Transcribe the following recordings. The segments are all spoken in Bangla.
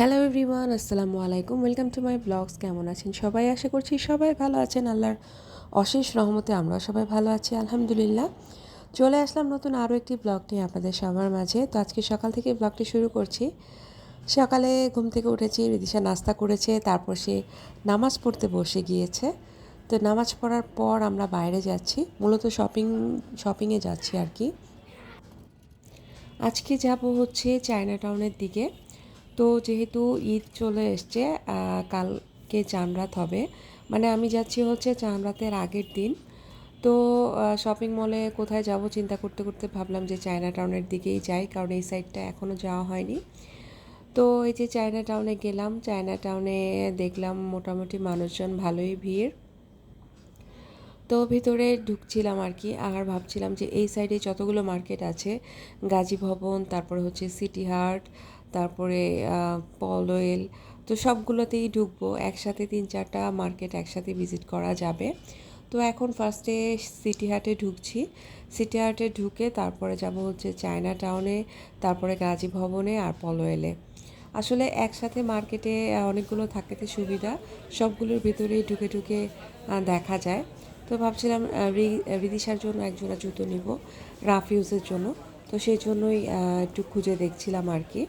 হ্যালো এভরিওয়ান আসসালামু আলাইকুম ওয়েলকাম টু মাই ব্লগস কেমন আছেন সবাই? আশা করছি সবাই ভালো আছেন। আল্লাহর অশেষ রহমতে আমরা সবাই ভালো আছি, আলহামদুলিল্লাহ। চলে আসলাম নতুন আরও একটি ব্লগ নিয়ে আপনাদের সবার মাঝে। তো আজকে সকাল থেকে ব্লগটি শুরু করছি। সকালে ঘুম থেকে উঠেছি, রিদিশা নাস্তা করেছে, তারপর সে নামাজ পড়তে বসে গিয়েছে। তো নামাজ পড়ার পর আমরা বাইরে যাচ্ছি, মূলত শপিং শপিংয়ে যাচ্ছি আর কি। আজকে যাব হচ্ছে চায়না টাউনের দিকে। তো যেহেতু ঈদ চলে এসছে কালকে চানরাত হবে। মানে আমি যাচ্ছি হচ্ছে চানরাতের আগের দিন। তো শপিং মলে কোথায় যাব চিন্তা করতে করতে ভাবলাম যে চায়না টাউনের দিকেই যাই, কারণ এই সাইডটা এখনও যাওয়া হয়নি। তো এই যে চায়না টাউনে গেলাম চায়না টাউনে দেখলাম মোটামুটি মানুষজন ভালোই ভিড়। তো ভিতরে ঢুকছিলাম আর কি, আর ভাবছিলাম যে এই সাইডে যতগুলো মার্কেট আছে গাজী ভবন তারপরে হচ্ছে সিটি হার্ট তারপরে পলওয়েল তো সবগুলোতেই ঢুকবো। একসাথে তিন চারটা মার্কেট একসাথে ভিজিট করা যাবে। তো এখন ফার্স্টে সিটি হাটে ঢুকছি। সিটি হাটে ঢুকে তারপরে যাব হচ্ছে চায়না টাউনে তারপরে গাজী ভবনে আর পলওয়েলে আসলে একসাথে মার্কেটে অনেকগুলো থাকতে সুবিধা। সবগুলোর ভিতরেই ঢুকে ঢুকে দেখা যায়। তো ভাবছিলাম রিদিশার জন্য একজোড়া জুতো নিব রাফ ইউজের জন্য। তো সেই জন্যই একটু খুঁজে দেখছিলাম আর কি।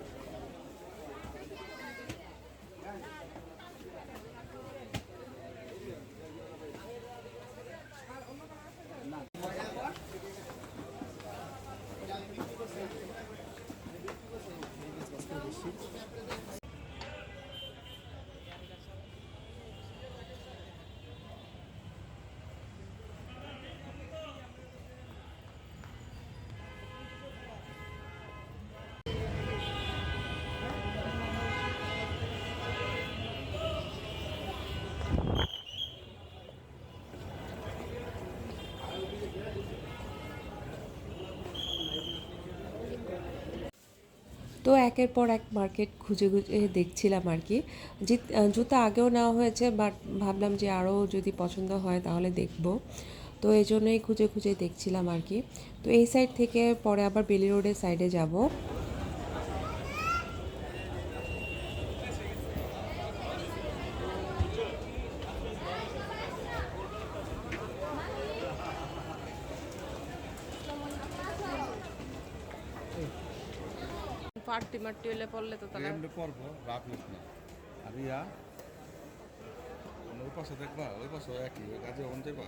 বেশি তো একের পর এক মার্কেট খুঁজে খুঁজে দেখছিলাম আর কি। জুতা আগেও নেওয়া হয়েছে বাট ভাবলাম যে আরও যদি পছন্দ হয় তাহলে দেখব। তো এই জন্যই খুঁজে খুঁজে দেখছিলাম আর কি। তো এই সাইড থেকে পরে আবার বেলি রোডের সাইডে যাব। পার্টি মার্টি হলে পড়লে তো তাহলে এমনি পর্ব রাখিস না। আর ইয়া মানে ওই পাশে দেখবা, ওই পাশে একই, ওই কাজে ওখান যাবা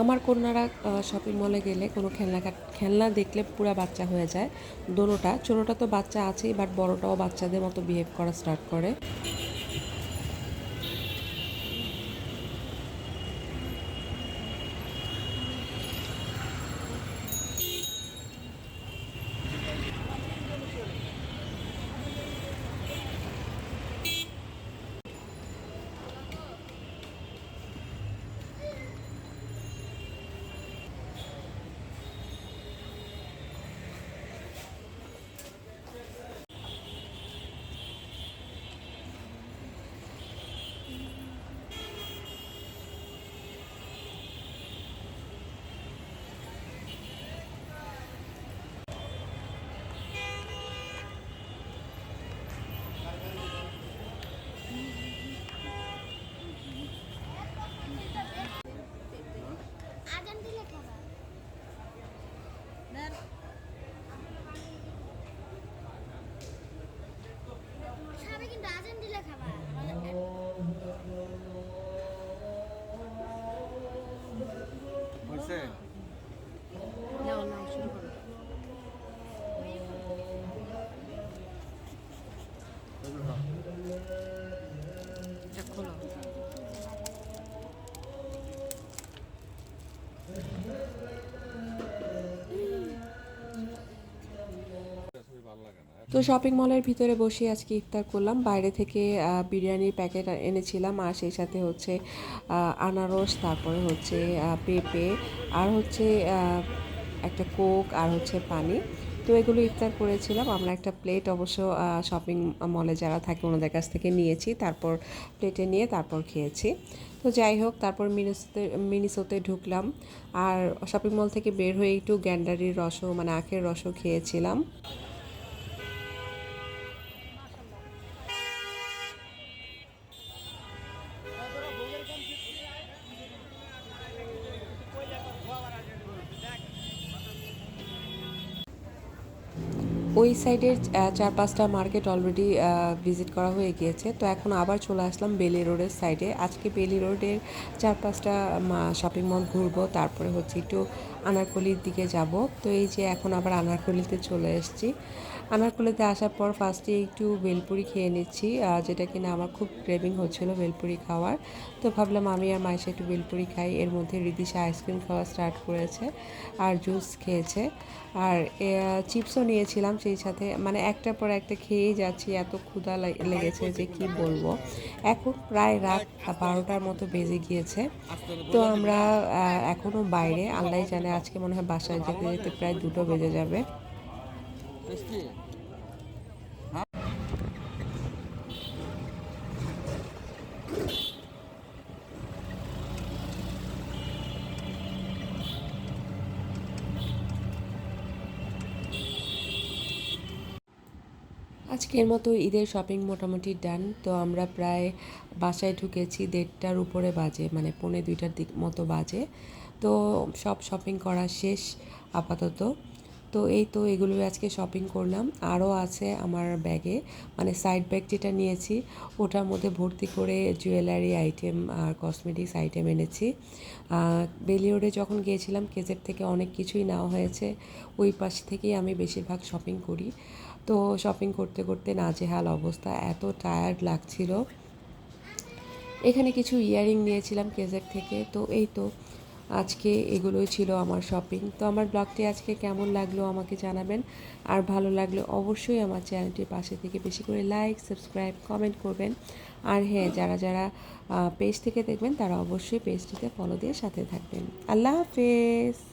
আমার কন্যারা শপিং মলে গেলে কোনো খেলনা খেলনা দেখলে পুরা বাচ্চা হয়ে যায়। দোনোটা ছোটোটা তো বাচ্চা আছেই বাট বড়টাও বাচ্চাদের মতো বিহেভ করা স্টার্ট করে। তো শপিং মলের ভিতরে বসে আজকে ইফতার করলাম। বাইরে থেকে বিরিয়ানির প্যাকেট এনেছিলাম, আর সেই সাথে হচ্ছে আনারস, তারপরে হচ্ছে পেঁপে, আর হচ্ছে একটা কোক, আর হচ্ছে পানি। তো এগুলো ইফতার করেছিলাম। আমরা একটা প্লেট অবশ্য শপিং মলে যারা থাকে ওনাদের কাছ থেকে নিয়েছি। তারপর প্লেটে নিয়ে তারপর খেয়েছি। তো যাই হোক, তারপর মিনিসোতে মিনিসোতে ঢুকলাম। আর শপিং মল থেকে বের হয়ে একটু গ্যান্ডারির রসও মানে আখের রসও খেয়েছিলাম। ওই সাইডের চার পাঁচটা মার্কেট অলরেডি ভিজিট করা হয়ে গিয়েছে। তো এখন আবার চলে আসলাম বেলি রোডের সাইডে আজকে বেলি রোডের চার পাঁচটা শপিং মল ঘুরবো, তারপরে হচ্ছে একটু আনারকলির দিকে যাব। তো এই যে এখন আবার আনারকলিতে চলে এসেছি। আনারকলিতে আসার পর ফার্স্টে একটু বেলপুরি খেয়ে নিচ্ছি যেটা কিনা আমার খুব ক্রেভিং হচ্ছিল বেলপুরি খাওয়ার। তো ভাবলাম আমি আর মাইশা একটু বেলপুরি খাই, এর মধ্যে রিদিশা আইসক্রিম খাওয়া স্টার্ট করেছে আর জুস খেয়েছে। আর চিপসও নিয়েছিলাম সেই সাথে মানে একটার পর একটা খেয়েই যাচ্ছি, এত ক্ষুধা লেগেছে যে কি বলব। এখন প্রায় রাত বারোটার মতো বেজে গিয়েছে। তো আমরা এখনও বাইরে আল্লাহ জানে আজকে মনে হয় বাসায় যেতে যেতে প্রায় দুটো বেজে যাবে। আজকের মতো ঈদের শপিং মোটামুটি ডান তো আমরা প্রায় বাসায় ঢুকেছি দেড়টার উপরে বাজে মানে পৌনে দুইটার দিক মতো বাজে। তো সব শপিং করা শেষ, আপাতত। তো এই তো এগুলো আজকে শপিং করলাম। আরও আছে আমার ব্যাগে মানে সাইড ব্যাগ যেটা নিয়েছি, ওটার মধ্যে ভর্তি করে জুয়েলারি আইটেম আর কসমেটিক্স আইটেম এনেছি। বেলিওডে যখন গিয়েছিলাম কেজের থেকে অনেক কিছুই নেওয়া হয়েছে। ওই পাশ থেকেই আমি বেশিরভাগ শপিং করি। তো শপিং করতে করতে নাজেহাল অবস্থা, এত টায়ার্ড লাগছিল। এখানে কিছু ইয়ারিং নিয়েছিলাম কেজের থেকে, তো এই তো আজকে এগুলোই ছিল আমার শপিং তো আমার ব্লগটি আজকে কেমন লাগল আমাকে জানাবেন। আর ভালো লাগলে অবশ্যই আমার চ্যানেলটির পাশে থেকে বেশি করে লাইক সাবস্ক্রাইব কমেন্ট করবেন। আর হ্যাঁ যারা যারা পেজ থেকে দেখবেন, তারা অবশ্যই পেজটিতে ফলো দিয়ে সাথে থাকবেন। আল্লাহ হাফেজ!